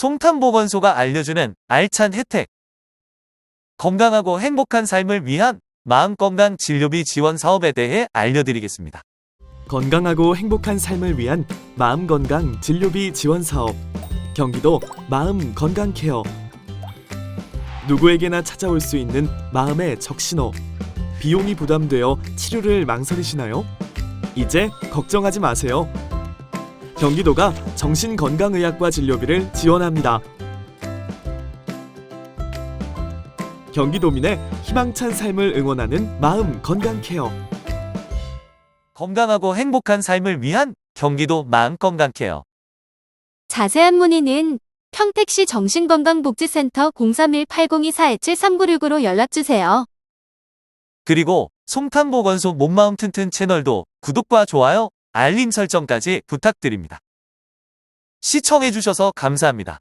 송탄보건소가 알려주는 알찬 혜택. 건강하고 행복한 삶을 위한 마음건강 진료비 지원 사업에 대해 알려드리겠습니다. 건강하고 행복한 삶을 위한 마음 건강 진료비 지원 사업 경기도 마음 건강 케어 누구에게나 찾아올 수 있는 마음의 적신호 비용이 부담되어 치료를 망설이시나요? 이제 걱정하지 마세요. 경기도가 정신건강의학과 진료비를 지원합니다. 경기도민의 희망찬 삶을 응원하는 마음 건강 케어 건강하고 행복한 삶을 위한 경기도 마음 건강 케어. 자세한 문의는 평택시 정신건강복지센터 031-8024-7396으로 연락주세요. 그리고 송탄보건소 몸마음 튼튼 채널도 구독과 좋아요, 알림 설정까지 부탁드립니다. 시청해주셔서 감사합니다.